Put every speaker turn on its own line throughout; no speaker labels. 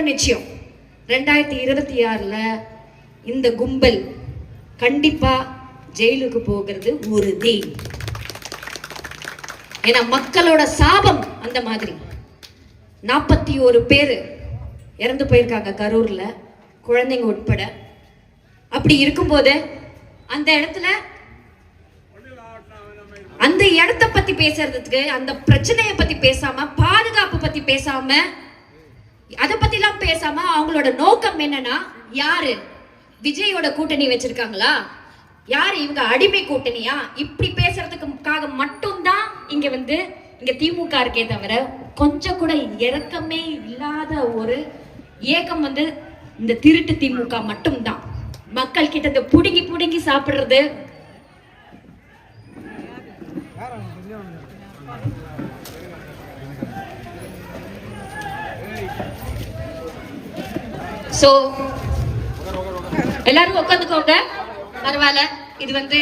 மட்டும் நிச்சயம். ரெண்டாயிரத்தி இருபத்தி ஆறுல இந்த கும்பல் கண்டிப்பா ஜெயிலுக்கு போகிறது உறுதி. ஏன்னா மக்களோட சாபம் அந்த மாதிரி. நாற்பத்தி ஒரு பேர் இறந்து போயிருக்காங்க கரூர்ல குழந்தைங்க உட்பட. அப்படி இருக்கும்போது அந்த இடத்துல அந்த இடத்த பத்தி பேசுறதுக்கு அந்த பிரச்சனையை பத்தி பேசாம பாதுகாப்பு பத்தி பேசாம அதை பத்திலாம் பேசாம அவங்களோட நோக்கம் என்னன்னா யாரு? விஜயோட கூட்டணி வச்சிருக்காங்களா? யாரு இவங்க அடிமை கூட்டணியா? இப்படி பேசுறதுக்காக மட்டும்தான் இங்க வந்து இங்க திமுக இருக்கே தவிர கொஞ்சம் கூட இறக்கமே இல்லாத ஒரு இயக்கம் வந்து இந்த திருட்டு திமுக மட்டும்தான். மக்கள் கிட்ட இந்த புடுங்கி புடுங்கி சாப்பிடுறது. சோ எல்லாரும் உட்காந்துக்கோங்க. பரவாயில்ல. இது வந்து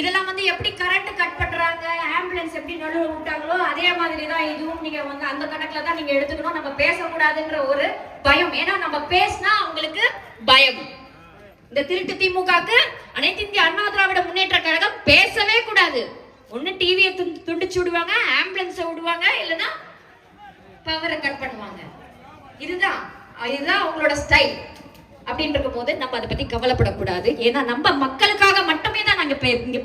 இதெல்லாம் வந்து எப்படி கரண்ட் கட் பண்றாங்க ஆம்புலன்ஸ் எப்படி நடுவில் விட்டாங்களோ அதே மாதிரி தான் இதுவும் நீங்க வந்து அந்த கணக்குல தான் நீங்க எடுத்துக்கணும். நம்ம பேசக்கூடாதுன்ற ஒரு பயம். ஏன்னா நம்ம பேசினா அவங்களுக்கு பயம். இந்த திருட்டு திமுகக்கு அனைத்து இந்திய அண்ணா திராவிட முன்னேற்ற கழகம் பேசவே கூடாது. ஒண்ணு டிவியை துண்டிச்சு விடுவாங்க ஆம்புலன்ஸை விடுவாங்க இல்லைன்னா பவரை கட் பண்ணுவாங்க. இதுதான். இதுதான் அவங்களோட ஸ்டைல் அப்படின்னு இருக்கும் போது நம்ம அதை பத்தி கவலைப்படக்கூடாது. ஏன்னா நம்ம மக்களுக்காக மட்டுமே தான் நாங்க இங்க